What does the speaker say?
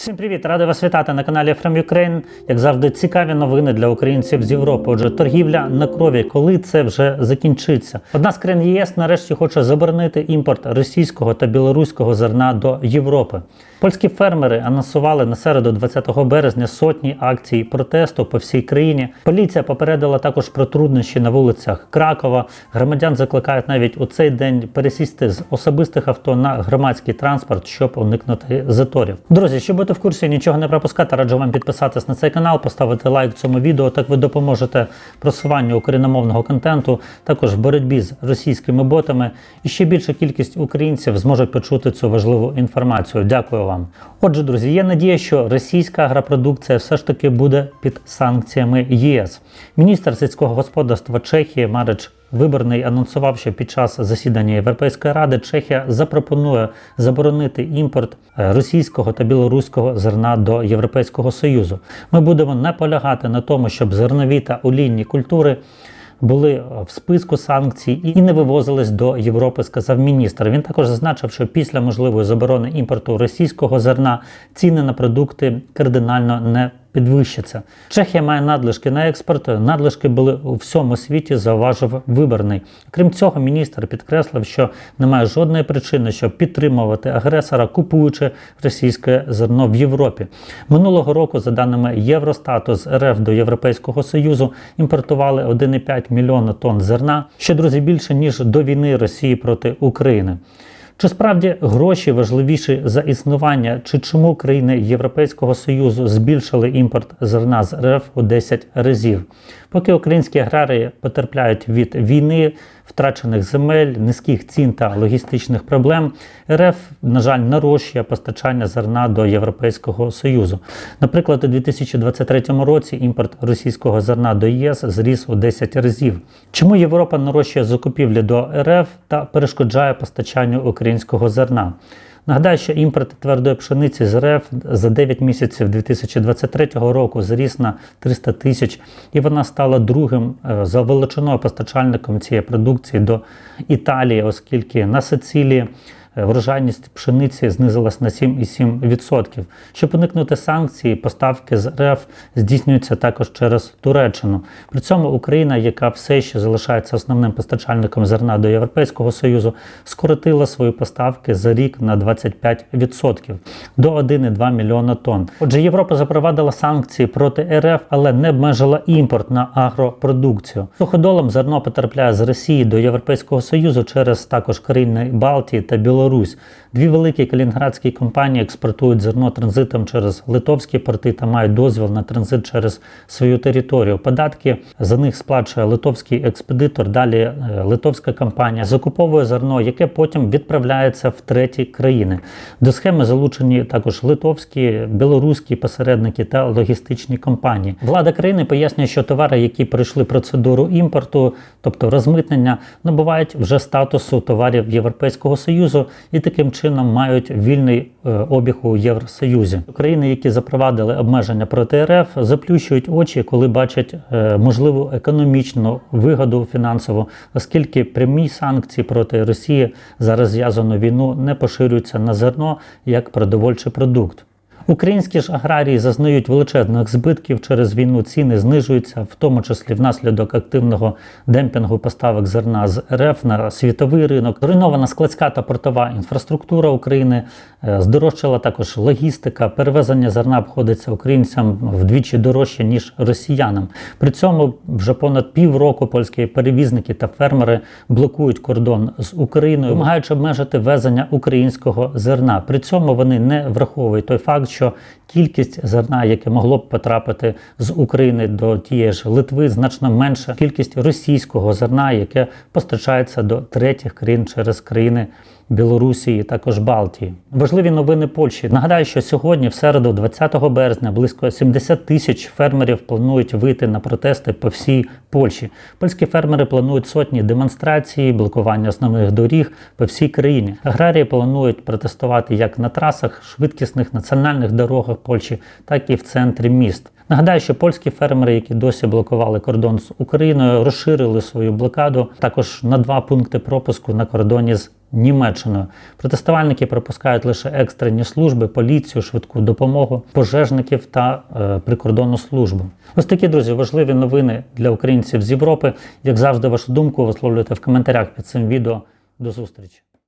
Всім привіт! Радий вас вітати на каналі From Ukraine. Як завжди, цікаві новини для українців з Європи. Отже, торгівля на крові, коли це вже закінчиться. Одна з країн ЄС нарешті хоче заборонити імпорт російського та білоруського зерна до Європи. Польські фермери анонсували на середу 20 березня сотні акцій протесту по всій країні. Поліція попередила також про труднощі на вулицях Кракова. Громадян закликають навіть у цей день пересісти з особистих авто на громадський транспорт, щоб уникнути заторів. Друзі, щоб бути в курсі, нічого не пропускати, раджу вам підписатись на цей канал, поставити лайк цьому відео. Так ви допоможете просуванню україномовного контенту, також в боротьбі з російськими ботами. І ще більша кількість українців зможуть почути цю важливу інформацію. Дякую вам. Отже, друзі, є надія, що російська агропродукція все ж таки буде під санкціями ЄС. Міністр сільського господарства Чехії Марич Виборний анонсував, що під час засідання Європейської ради Чехія запропонує заборонити імпорт е, російського та білоруського зерна до Європейського союзу. Ми будемо наполягати на тому, щоб зернові та олійні культури. Були в списку санкцій і не вивозились до Європи, сказав міністр. Він також зазначив, що після можливої заборони імпорту російського зерна ціни на продукти кардинально не підвищаться. Чехія має надлишки на експорт. Надлишки були у всьому світі, зауважив виборний. Крім цього, міністр підкреслив, що немає жодної причини, щоб підтримувати агресора, купуючи російське зерно в Європі. Минулого року, за даними Євростату, з РФ до Європейського союзу імпортували 1,5 мільйона тонн зерна, що друзі більше ніж до війни Росії проти України. Чи справді гроші важливіші за існування, чи чому країни Європейського Союзу збільшили імпорт зерна з РФ у 10 разів? Поки українські аграрії потерпляють від війни, втрачених земель, низьких цін та логістичних проблем, РФ, на жаль, нарощує постачання зерна до Європейського Союзу. Наприклад, у 2023 році імпорт російського зерна до ЄС зріс у 10 разів. Чому Європа нарощує закупівлі до РФ та перешкоджає постачанню українського зерна? Нагадаю, що імпорт твердої пшениці з РФ за 9 місяців 2023 року зріс на 300 тисяч, і вона стала другим е, за величиною постачальником цієї продукції до Італії, оскільки на Сицилії врожайність пшениці знизилась на 7,7%. Щоб уникнути санкцій, поставки з РФ здійснюються також через Туреччину. При цьому Україна, яка все ще залишається основним постачальником зерна до Європейського Союзу, скоротила свої поставки за рік на 25% до 1,2 мільйона тонн. Отже, Європа запровадила санкції проти РФ, але не обмежила імпорт на агропродукцію. Суходолом зерно потрапляє з Росії до Європейського Союзу через також країни Балтії та Білорусь. Дві великі калінградські компанії експортують зерно транзитом через литовські порти та мають дозвіл на транзит через свою територію. Податки за них сплачує литовський експедитор. Далі е, литовська компанія закуповує зерно, яке потім відправляється в треті країни. До схеми залучені також литовські, білоруські посередники та логістичні компанії. Влада країни пояснює, що товари, які пройшли процедуру імпорту, тобто розмитнення, набувають вже статусу товарів Європейського союзу і таким чином мають вільний е, обіг у Євросоюзі. Країни, які запровадили обмеження проти РФ, заплющують очі, коли бачать е, можливу економічну вигоду фінансову, оскільки прямі санкції проти Росії за розв'язану війну не поширюються на зерно як продовольчий продукт. Українські ж аграрії зазнають величезних збитків через війну. Ціни знижуються, в тому числі внаслідок активного демпінгу поставок зерна з РФ на світовий ринок. Зруйнована складська та портова інфраструктура України, е, здорожчала також логістика. Перевезення зерна обходиться українцям вдвічі дорожче ніж росіянам. При цьому вже понад півроку польські перевізники та фермери блокують кордон з Україною, вимагаючи обмежити везення українського зерна. При цьому вони не враховують той факт, що кількість зерна, яке могло б потрапити з України до тієї ж Литви, значно менша кількість російського зерна, яке постачається до третіх країн через країни. Білорусі і також Балтії. Важливі новини Польщі. Нагадаю, що сьогодні, в середу, 20 березня, близько 70 тисяч фермерів планують вийти на протести по всій Польщі. Польські фермери планують сотні демонстрацій, блокування основних доріг по всій країні. Аграрії планують протестувати як на трасах, швидкісних національних дорогах Польщі, так і в центрі міст. Нагадаю, що польські фермери, які досі блокували кордон з Україною, розширили свою блокаду також на два пункти пропуску на кордоні з Німеччиною. Протестувальники пропускають лише екстрені служби, поліцію, швидку допомогу, пожежників та е, прикордонну службу. Ось такі друзі важливі новини для українців з Європи. Як завжди, вашу думку висловлюйте в коментарях під цим відео. До зустрічі.